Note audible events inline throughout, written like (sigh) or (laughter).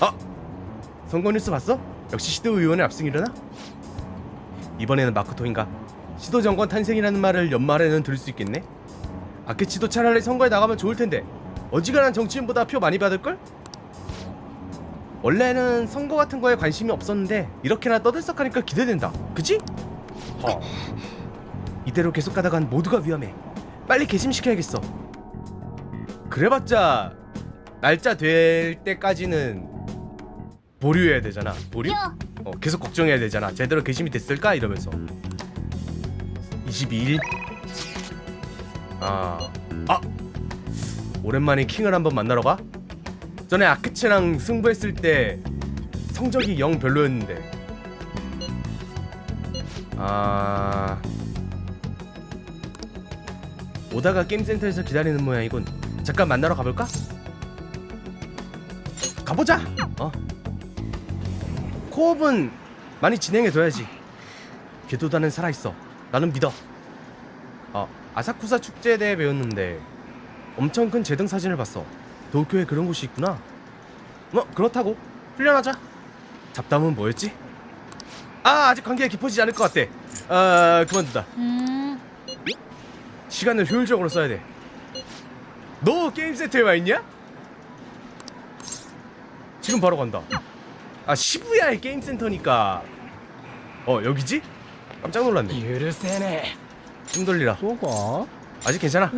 아 선거 뉴스 봤어? 역시 시도 의원의 압승이려나? 이번에는 마크토인가 시도 정권 탄생이라는 말을 연말에는 들을 수 있겠네. 아케치도 차라리 선거에 나가면 좋을 텐데 어지간한 정치인보다 표 많이 받을 걸? 원래는 선거 같은 거에 관심이 없었는데 이렇게나 떠들썩하니까 기대된다. 그치? 허. 이대로 계속 가다간 모두가 위험해. 빨리 개심시켜야겠어. 그래봤자 날짜 될 때까지는 보류해야 되잖아. 보류? 야, 어, 계속 걱정해야 되잖아. 제대로 개심이 됐을까 이러면서. 22일. 아, 아, 오랜만에 킹을 한번 만나러 가. 전에 아크체랑 승부했을 때 성적이 영 별로였는데. 아, 오다가 게임 센터에서 기다리는 모양이군. 잠깐 만나러 가볼까? 가보자. 어. 코업은 많이 진행해둬야지. 궤도단은 살아있어. 나는 믿어. 아, 아사쿠사 축제에 대해 배웠는데 엄청 큰 제등 사진을 봤어. 도쿄에 그런 곳이 있구나. 뭐 그렇다고 훈련하자. 잡담은 뭐였지? 아 아직 관계가 깊어지지 않을 것 같대. 아 그만두다. 음, 시간을 효율적으로 써야 돼. 너 게임 세트에 와 있냐? 지금 바로 간다. 아 시부야의 게임 센터니까. 어 여기지? 깜짝 놀랐네. 許せね 좀 돌리라. そうか 아직 괜찮아.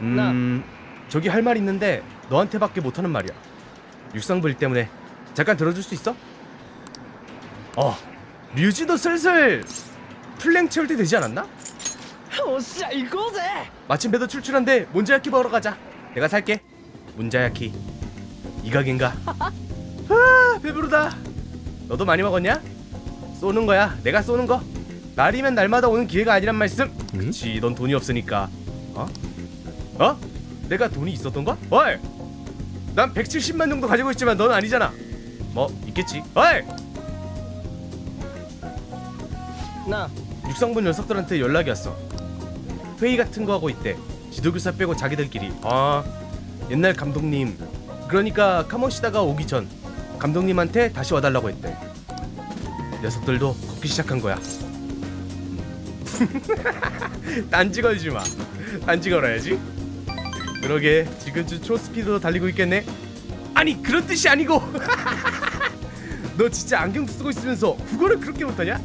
음 저기 할 말 있는데 너한테밖에 못하는 말이야. 육상부 일 때문에 잠깐 들어줄 수 있어? 어 류지도 슬슬 플랭 채울 때 되지 않았나? おっしゃ行こうぜ 마침 배도 출출한데 문자야키 먹으러 가자. 내가 살게. 문자야키. 이 가게인가? (laughs) 아 배부르다. 너도 많이 먹었냐? 쏘는 거야. 내가 쏘는 거. 날이면 날마다 오는 기회가 아니란 말씀. 그치. 넌 돈이 없으니까. 어? 어? 내가 돈이 있었던 거? 어이. 난 170만 정도 가지고 있지만 넌 아니잖아. 뭐 있겠지. 어이. な 육상부 녀석들한테 연락이 왔어. 회의 같은 거 하고 있대. 지도교사 빼고 자기들끼리. 아, 옛날 감독님. 그러니까 카모시다가 오기 전 감독님한테 다시 와달라고 했대. 녀석들도 걷기 시작한 거야. (laughs) 딴지 걸지 마. 딴지 걸어야지. 그러게 지금 좀 초스피드로 달리고 있겠네. 아니 그런 뜻이 아니고. (laughs) 너 진짜 안경도 쓰고 있으면서 국어를 그렇게 못하냐?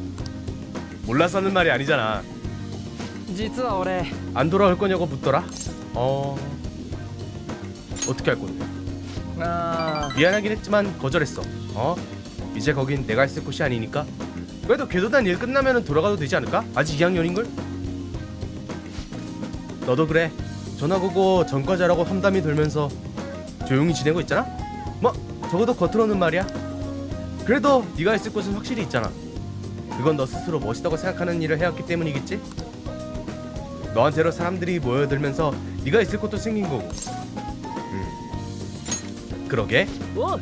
몰라서 하는 말이 아니잖아. 진짜 오래. 안 돌아올 거냐고 묻더라. 어 어떻게 할 건데? 아 미안하긴 했지만 거절했어. 어? 이제 거긴 내가 있을 곳이 아니니까. 그래도 궤도단 일 끝나면 돌아가도 되지 않을까? 아직 2학년인 걸. 너도 그래. 전화 거고 전과자라고 험담이 돌면서 조용히 지내고 있잖아. 뭐 적어도 겉으로는 말이야. 그래도 네가 있을 곳은 확실히 있잖아. 그건 너 스스로 멋있다고 생각하는 일을 해왔기 때문이겠지? 너한테로 사람들이 모여들면서 네가 있을 곳도 생긴 거고. 음. 그러게 おう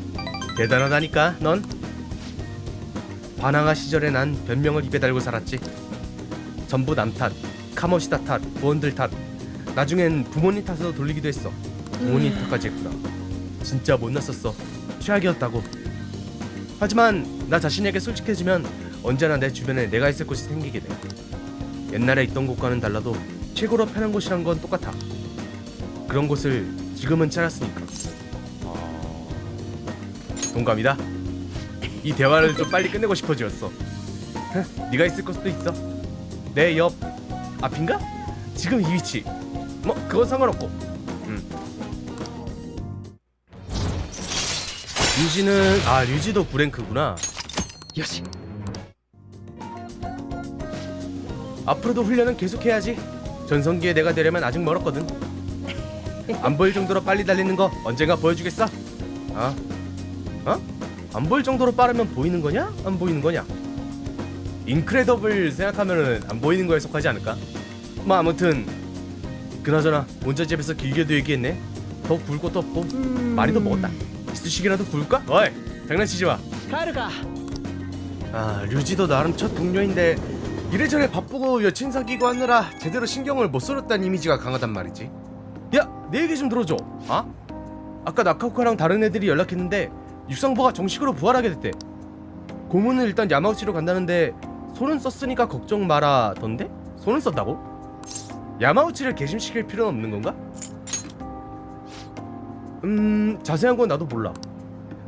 대단하다니까 넌. 바나가 시절에 난 변명을 입에 달고 살았지. 전부 남 탓, 카모시다 탓, 부원들 탓. 나중엔 부모님 탓으로 돌리기도 했어. 부모님 탓까지 했구나. 진짜 못났었어. 최악이었다고. 하지만 나 자신에게 솔직해지면 언제나 내 주변에 내가 있을 곳이 생기게 돼. 옛날에 있던 곳과는 달라도 최고로 편한 곳이란 건 똑같아. 그런 곳을 지금은 찾았으니까. 어... 동감이다. 이 대화를 좀 빨리 끝내고 싶어지었어. 흥, 네가 있을 곳도 있어. 내 옆 앞인가? 지금 이 위치. 뭐 그건 상관없고. 음. 류지는 아 류지도 9랭크구나. よし 앞으로도 훈련은 계속해야지. 전성기에 내가 되려면 아직 멀었거든. 안 보일 정도로 빨리 달리는 거 언젠가 보여주겠어. 어? 안 보일 정도로 빠르면 보이는 거냐? 안 보이는 거냐? 인크레더블 생각하면은 안 보이는 거에 속하지 않을까? 뭐 아무튼 그나저나 문자집에서 길게도 얘기했네. 더 굵고 더 뭐, 말이 음. 더 먹었다. 스시기라도 굴까? 어이 장난치지 마. 카르가. 아 류지도 나름 첫 동료인데 이래저래 바쁘고 여친 사귀고 하느라 제대로 신경을 못 쏟았다는 이미지가 강하단 말이지. 야 내 얘기 좀 들어줘. 아? 아까 나카쿠카랑 다른 애들이 연락했는데 육상부가 정식으로 부활하게 됐대. 고문은 일단 야마우치로 간다는데 손은 썼으니까 걱정 마라던데? 손은 썼다고? 야마우치를 개심시킬 필요는 없는 건가? 음 자세한 건 나도 몰라.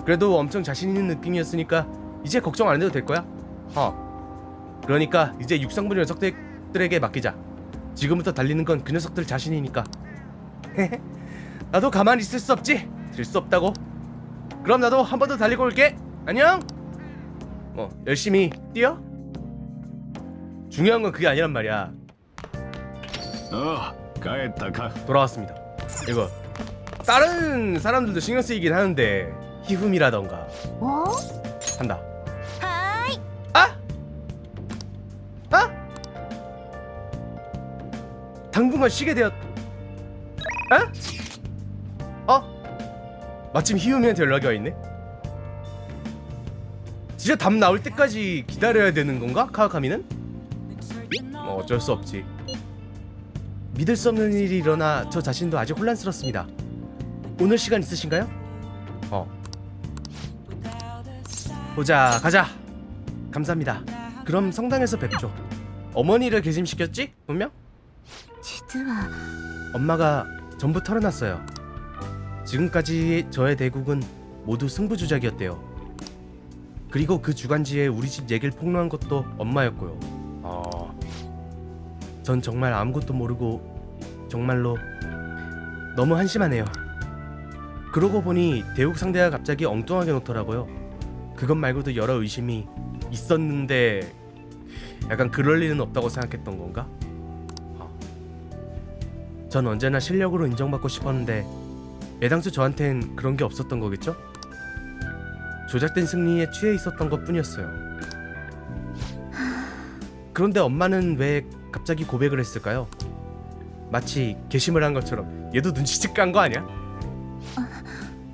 그래도 엄청 자신 있는 느낌이었으니까 이제 걱정 안 해도 될 거야. 어. 그러니까 이제 육상부 녀석들에게 맡기자. 지금부터 달리는 건 그 녀석들 자신이니까. (laughs) 나도 가만히 있을 수 없지. 질 수 없다고. 그럼 나도 한 번 더 달리고 올게. 안녕. 어 열심히 뛰어. 중요한 건 그게 아니란 말이야. ああ帰ったか 돌아왔습니다. 이거 다른 사람들도 신경 쓰이긴 하는데 희흠이라던가 お 한다. はーい 아? 아? 당분간 쉬게 되었. 아? 어? 마침 희음이한테 연락이 와 있네. 진짜 답 나올 때까지 기다려야 되는 건가? 카와카미는? 뭐 어쩔 수 없지. 믿을 수 없는 일이 일어나 저 자신도 아직 혼란스럽습니다. 오늘 시간 있으신가요? 어. 보자, 가자. 감사합니다. 그럼 성당에서 뵙죠. 어머니를 개심시켰지? 분명? 엄마가 전부 털어놨어요. 지금까지 저의 대국은 모두 승부주작이었대요. 그리고 그 주간지에 우리 집 얘기를 폭로한 것도 엄마였고요. 어... 전 정말 아무것도 모르고 정말로 너무 한심하네요. 그러고 보니 대국 상대가 갑자기 엉뚱하게 놓더라고요. 그것 말고도 여러 의심이 있었는데 약간 그럴 리는 없다고 생각했던 건가? 전 언제나 실력으로 인정받고 싶었는데 애당초 저한텐 그런 게 없었던 거겠죠? 조작된 승리에 취해 있었던 것 뿐이었어요. 그런데 엄마는 왜 갑자기 고백을 했을까요? 마치 개심을 한 것처럼 얘도 눈치채 깐거 아니야?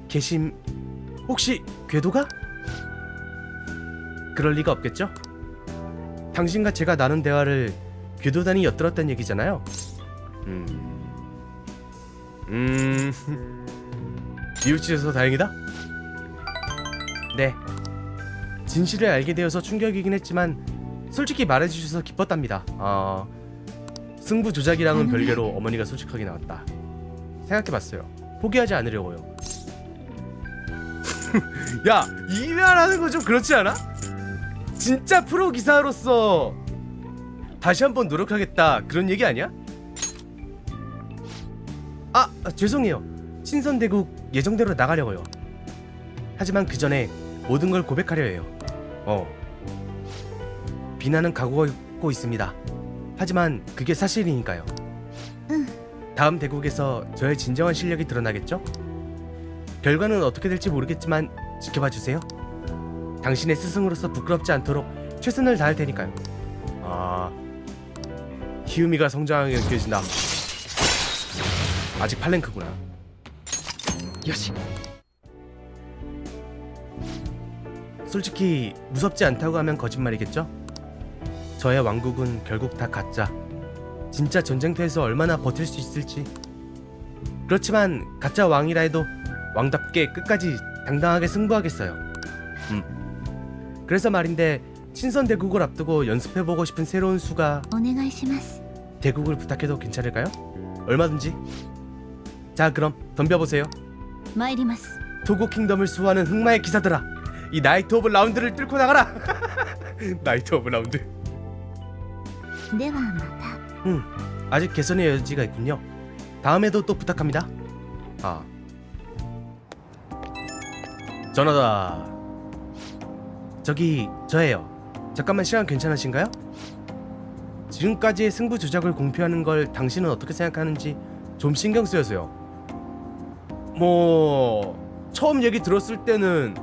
개심 혹시 궤도가? 그럴 리가 없겠죠? 당신과 제가 나눈 대화를 궤도단이 엿들었다는 얘기잖아요. 음. 음. 뉘우치셔서 다행이다. 네. 진실을 알게 되어서 충격이긴 했지만 솔직히 말해주셔서 기뻤답니다. 어, 승부 조작이랑은 별개로 어머니가 솔직하게 나왔다. 생각해봤어요. 포기하지 않으려고요. (laughs) 야, 이 말하는 거좀 그렇지 않아? 진짜 프로 기사로서 다시 한번 노력하겠다 그런 얘기 아니야? 아, 아, 죄송해요. 신선대국 예정대로 나가려고요. 하지만 그 전에 모든 걸 고백하려 해요. 어. 비난은 각오하고 있습니다. 하지만 그게 사실이니까요. 응. 다음 대국에서 저의 진정한 실력이 드러나겠죠? 결과는 어떻게 될지 모르겠지만 지켜봐 주세요. 당신의 스승으로서 부끄럽지 않도록 최선을 다할 테니까요. 아, 희우미가 성장하게 느껴진다. 아직 팔랭크구나. よし 솔직히 무섭지 않다고 하면 거짓말이겠죠? 저의 왕국은 결국 다 가짜. 진짜 전쟁터에서 얼마나 버틸 수 있을지. 그렇지만 가짜 왕이라 해도 왕답게 끝까지 당당하게 승부하겠어요. 음. 그래서 말인데 신선 대국을 앞두고 연습해보고 싶은 새로운 수가 대국을 부탁해도 괜찮을까요? 얼마든지. 자 그럼 덤벼보세요. 参ります 토고 킹덤을 수호하는 흑마의 기사들아 이 나이트 오브 라운드를 뚫고 나가라 나이트 오브 라운드 ではまた 음 아직 개선의 여지가 있군요 다음에도 또 부탁합니다 아 전화다 저기 저예요 잠깐만 시간 괜찮으신가요? 지금까지의 승부 조작을 공표하는 걸 당신은 어떻게 생각하는지 좀 신경 쓰여서요 뭐 처음 얘기 들었을 때는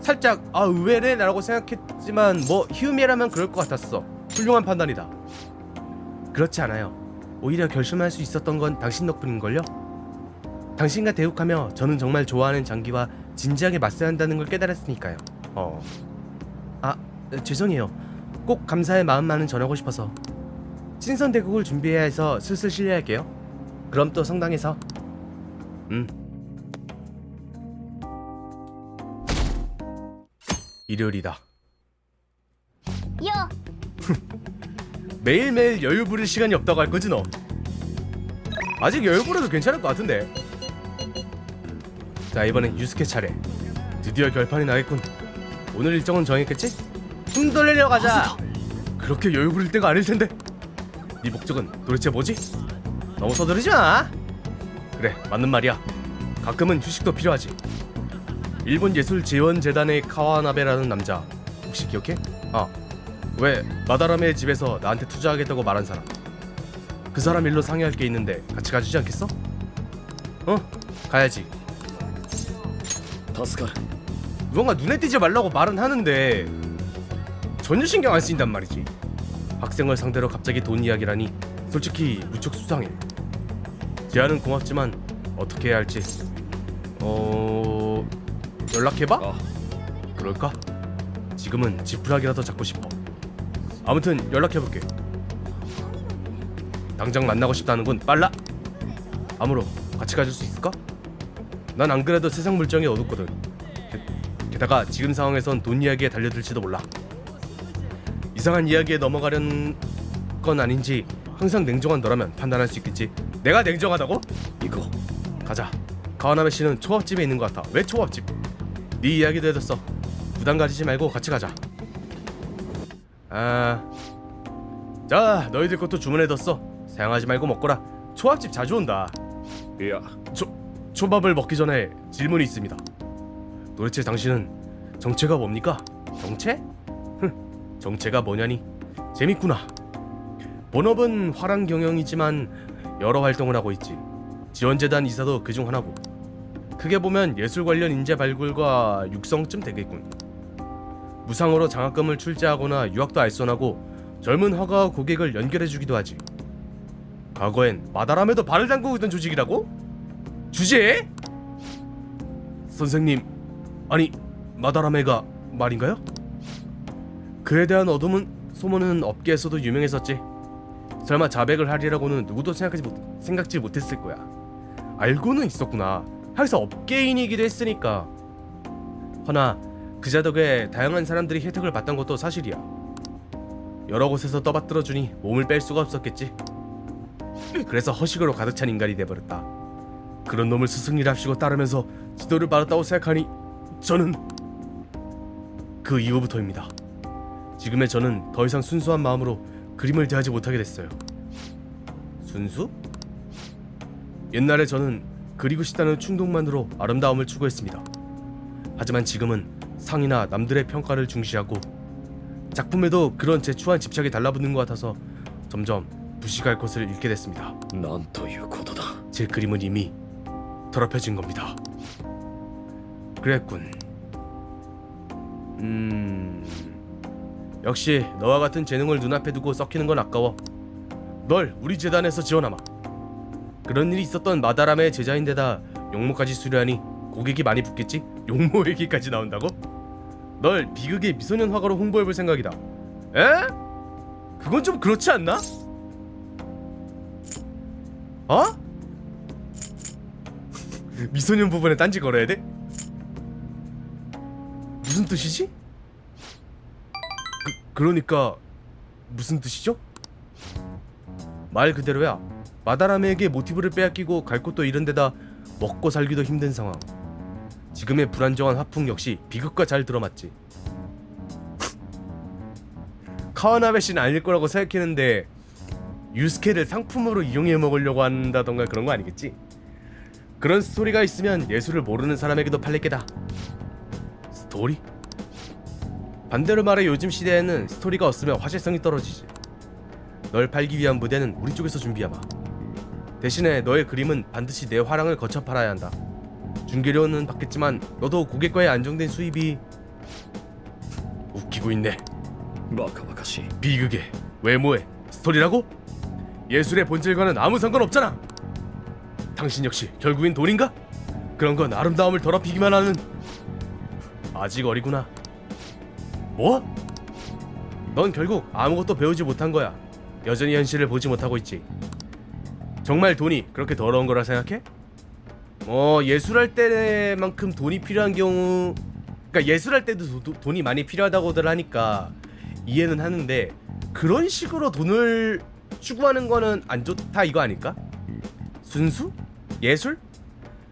살짝 아 의외래라고 생각했지만 뭐 희음이라면 그럴 것 같았어. 훌륭한 판단이다. 그렇지 않아요. 오히려 결심할 수 있었던 건 당신 덕분인걸요? 당신과 대국하며 저는 정말 좋아하는 장기와 진지하게 맞서야 한다는 걸 깨달았으니까요. 어 아 죄송해요. 꼭 감사의 마음만은 전하고 싶어서. 신선 대국을 준비해야 해서 슬슬 실례할게요. 그럼 또 성당에서 응. 일요일이다. 요 (laughs) 매일매일 여유 부릴 시간이 없다고 할 거지 너. 아직 여유 부려도 괜찮을 것 같은데. 자 이번엔 유스케 차례. 드디어 결판이 나겠군. 오늘 일정은 정했겠지? 숨 돌리려 가자. 그렇게 여유 부릴 때가 아닐 텐데. 네 목적은 도대체 뭐지? 너무 서두르지 마. 그래 맞는 말이야. 가끔은 휴식도 필요하지. 일본 예술 재원 재단의 카와나베라는 남자 혹시 기억해? 아 왜 마다라메의 집에서 나한테 투자하겠다고 말한 사람 그 사람 일로 상의할 게 있는데 같이 가주지 않겠어? 어? 가야지 助かる 누군가 눈에 띄지 말라고 말은 하는데 전혀 신경 안 쓰인단 말이지 학생을 상대로 갑자기 돈 이야기라니 솔직히 무척 수상해 제안은 고맙지만 어떻게 해야 할지 어... 연락해봐? 아 그럴까? 지금은 지푸라기라도 잡고 싶어. 아무튼 연락해볼게. 당장 만나고 싶다는군 빨라. 아무로 같이 가줄 수 있을까? 난 안 그래도 세상 물정이 어둡거든. 게, 게다가 지금 상황에선 돈 이야기에 달려들지도 몰라. 이상한 이야기에 넘어가려는 건 아닌지 항상 냉정한 너라면 판단할 수 있겠지. 내가 냉정하다고? 이거. 가자. 가와나베 씨는 초밥집에 있는 것 같아. 왜 초밥집? 네 이야기도 해줬어. 부담 가지지 말고 같이 가자. 아자 너희들 것도 주문해뒀어. 사용하지 말고 먹거라. 초밥집 자주 온다. 야. 초, 초밥을 먹기 전에 질문이 있습니다. 도대체 당신은 정체가 뭡니까? 정체? 흥 정체가 뭐냐니? 재밌구나. 본업은 화랑 경영이지만 여러 활동을 하고 있지. 지원재단 이사도 그중 하나고. 크게 보면 예술 관련 인재 발굴과 육성쯤 되겠군. 무상으로 장학금을 출제하거나 유학도 알선하고 젊은 화가와 고객을 연결해주기도 하지. 과거엔 마다람에도 발을 담그고 있던 조직이라고? 주제에? 선생님, 아니 마다라메가 말인가요? 그에 대한 어둠은 소문은 업계에서도 유명했었지. 설마 자백을 하리라고는 누구도 생각하지 못 생각지 못했을 거야. 알고는 있었구나. 하여서 업계인이기도 했으니까. 허나 그자 덕에 다양한 사람들이 혜택을 받던 것도 사실이야. 여러 곳에서 떠받들어 주니 몸을 뺄 수가 없었겠지. 그래서 허식으로 가득 찬 인간이 돼버렸다. 그런 놈을 스승이랍시고 따르면서 지도를 받았다고 생각하니 저는 그 이후부터입니다. 지금의 저는 더 이상 순수한 마음으로 그림을 대하지 못하게 됐어요. 순수? 옛날에 저는 그리고 싶다는 충동만으로 아름다움을 추구했습니다. 하지만 지금은 상이나 남들의 평가를 중시하고 작품에도 그런 제추한 집착이 달라붙는 것 같아서 점점 부식할 것을 잃게 됐습니다. 난도다 제 그림은 이미 더럽혀진 겁니다. 그랬군. 음... 역시 너와 같은 재능을 눈앞에 두고 썩히는 건 아까워. 널 우리 재단에서 지원하마. 그런 일이 있었던 마다람의 제자인데다 용모까지 수료하니 고객이 많이 붙겠지? 용모 얘기까지 나온다고? 널 비극의 미소년 화가로 홍보해볼 생각이다. 에? 그건 좀 그렇지 않나? 어? (laughs) 미소년 부분에 딴지 걸어야 돼? 무슨 뜻이지? 그, 그러니까 무슨 뜻이죠? 말 그대로야 마다라메에게 모티브를 빼앗기고 갈 곳도 이런 데다 먹고 살기도 힘든 상황 지금의 불안정한 화풍 역시 비극과 잘 들어맞지 (laughs) 카와나베 씨는 아닐 거라고 생각했는데 유스케를 상품으로 이용해 먹으려고 한다던가 그런 거 아니겠지? 그런 스토리가 있으면 예술을 모르는 사람에게도 팔릴 게다. 스토리? 반대로 말해 요즘 시대에는 스토리가 없으면 화제성이 떨어지지. 널 팔기 위한 무대는 우리 쪽에서 준비하마. 대신에 너의 그림은 반드시 내 화랑을 거쳐 팔아야 한다. 중개료는 받겠지만 너도 고객과의 안정된 수입이 웃기고 있네. バカバカしい 비극의 외모의 스토리라고? 예술의 본질과는 아무 상관없잖아. 당신 역시 결국엔 돈인가? 그런 건 아름다움을 더럽히기만 하는 아직 어리구나. 뭐? 넌 결국 아무것도 배우지 못한 거야. 여전히 현실을 보지 못하고 있지. 정말 돈이 그렇게 더러운 거라 생각해? 어 예술할 때만큼 돈이 필요한 경우 그러니까 예술할 때도 도- 도- 돈이 많이 필요하다고들 하니까 이해는 하는데 그런 식으로 돈을 추구하는 거는 안 좋다 이거 아닐까? 순수? 예술?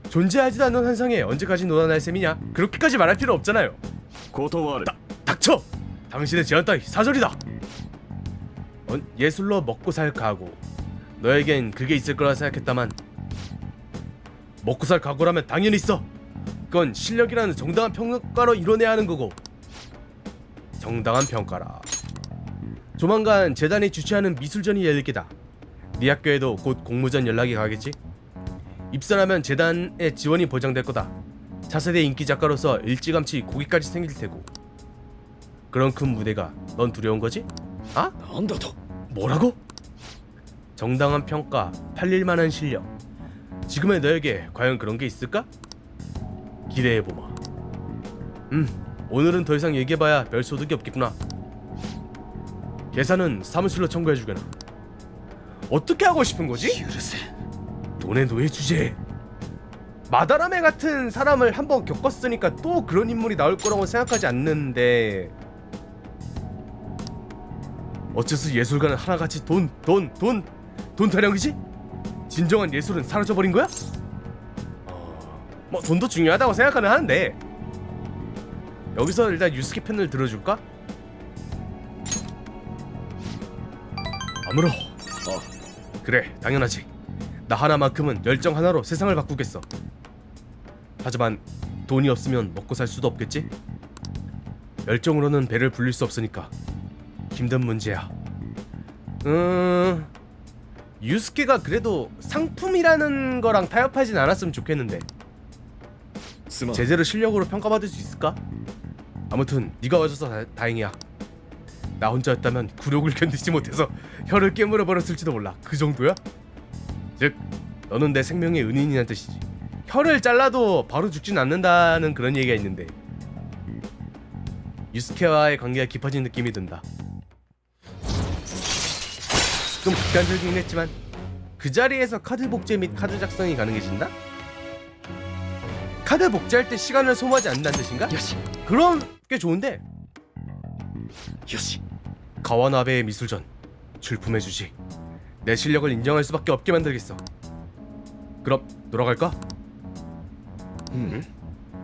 존재하지도 않는 환상에 언제까지 놀아날 셈이냐? 그렇게까지 말할 필요 없잖아요. 断る 닥쳐! 당신의 제안 따위 사절이다. 어, 예술로 먹고 살 각오. 너에겐 그게 있을 거라 생각했다만 먹고 살 각오라면 당연히 있어. 그건 실력이라는 정당한 평가로 이뤄내야 하는 거고. 정당한 평가라. 조만간 재단이 주최하는 미술전이 열릴 게다. 네 학교에도 곧 공모전 연락이 가겠지? 입사하면 재단의 지원이 보장될 거다. 차세대 인기 작가로서 일찌감치 고기까지 생길 테고. 그런 큰 무대가 넌 두려운 거지? 아? 난다 더. 뭐라고? 정당한 평가, 팔릴만한 실력. 지금의 너에게 과연 그런 게 있을까? 기대해보마. 음, 오늘은 더 이상 얘기해봐야 별 소득이 없겠구나. 계산은 사무실로 청구해주게나. 어떻게 하고 싶은 거지? 유르세. 돈의 노예 주제. 마다라메 같은 사람을 한번 겪었으니까 또 그런 인물이 나올 거라고 생각하지 않는데 어째서 예술가는 하나같이 돈, 돈, 돈, 돈 타령이지? 진정한 예술은 사라져 버린 거야? 어, 뭐 돈도 중요하다고 생각하는 하는데 여기서 일단 유스케 편을 들어줄까? 아무로 아 그래 당연하지 나 하나만큼은 열정 하나로 세상을 바꾸겠어 하지만 돈이 없으면 먹고 살 수도 없겠지 열정으로는 배를 불릴 수 없으니까 힘든 문제야. 음, 유스케가 그래도 상품이라는 거랑 타협하진 않았으면 좋겠는데. 제대로 실력으로 평가받을 수 있을까? 아무튼 네가 와줘서 다, 다행이야. 나 혼자였다면 굴욕을 (laughs) 견디지 못해서 혀를 깨물어 버렸을지도 몰라. 그 정도야? 즉, 너는 내 생명의 은인이란 뜻이지. 혀를 잘라도 바로 죽진 않는다는 그런 얘기가 있는데. 유스케와의 관계가 깊어진 느낌이 든다. 좀 극단적이긴 했지만 그 자리에서 카드 복제 및 카드 작성이 가능해진다? 카드 복제할 때 시간을 소모하지 않는다는 뜻인가? 요시 그럼 꽤 좋은데. 요시 가와나베의 미술전 출품해주지. 내 실력을 인정할 수밖에 없게 만들겠어. 그럼 돌아갈까? 음.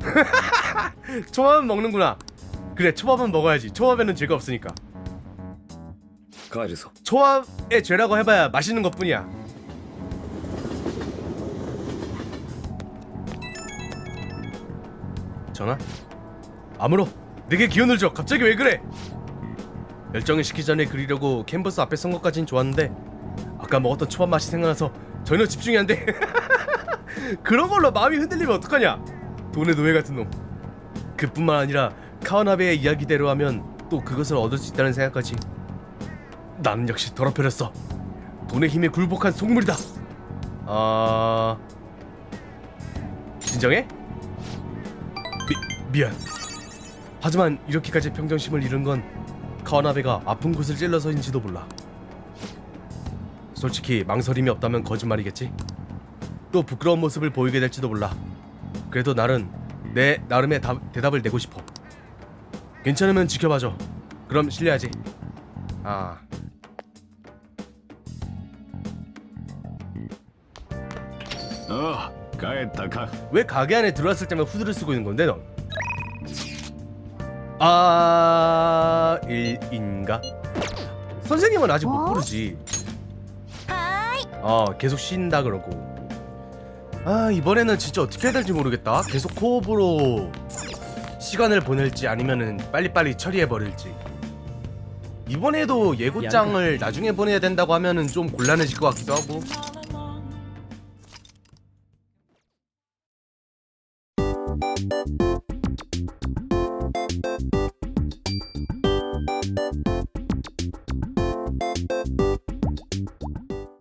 (laughs) 초밥은 먹는구나. 그래 초밥은 먹어야지. 초밥에는 죄가 없으니까. 가을에서 초합의 죄라고 해봐야 맛있는 것뿐이야. 전화? 아무로 내게 기운을 줘. 갑자기 왜 그래? 열정을 식기 전에 그리려고 캔버스 앞에 선 것까진 좋았는데 아까 먹었던 초밥 맛이 생각나서 전혀 집중이 안 돼. (laughs) 그런 걸로 마음이 흔들리면 어떡하냐? 돈의 노예 같은 놈. 그뿐만 아니라 카와나베의 이야기대로 하면 또 그것을 얻을 수 있다는 생각까지. 나는 역시 더럽혀졌어. 돈의 힘에 굴복한 속물이다. 아 진정해? 미 미안. 하지만 이렇게까지 평정심을 잃은 건 카와나베가 아픈 곳을 찔러서인지도 몰라. 솔직히 망설임이 없다면 거짓말이겠지. 또 부끄러운 모습을 보이게 될지도 몰라. 그래도 나는 내 나름의 답- 대답을 내고 싶어. 괜찮으면 지켜봐줘. 그럼 실례하지. 아. 帰ったか 왜 가게 안에 들어왔을 때만 후드를 쓰고 있는 건데 넌? 아 일인가? 선생님은 아직 못 어? 부르지. はーい 어 계속 쉰다 그러고. 아 이번에는 진짜 어떻게 해야 될지 모르겠다. 계속 코업으로 시간을 보낼지 아니면은 빨리빨리 처리해 버릴지. 이번에도 예고장을 나중에 보내야 된다고 하면은 좀 곤란해질 것 같기도 하고.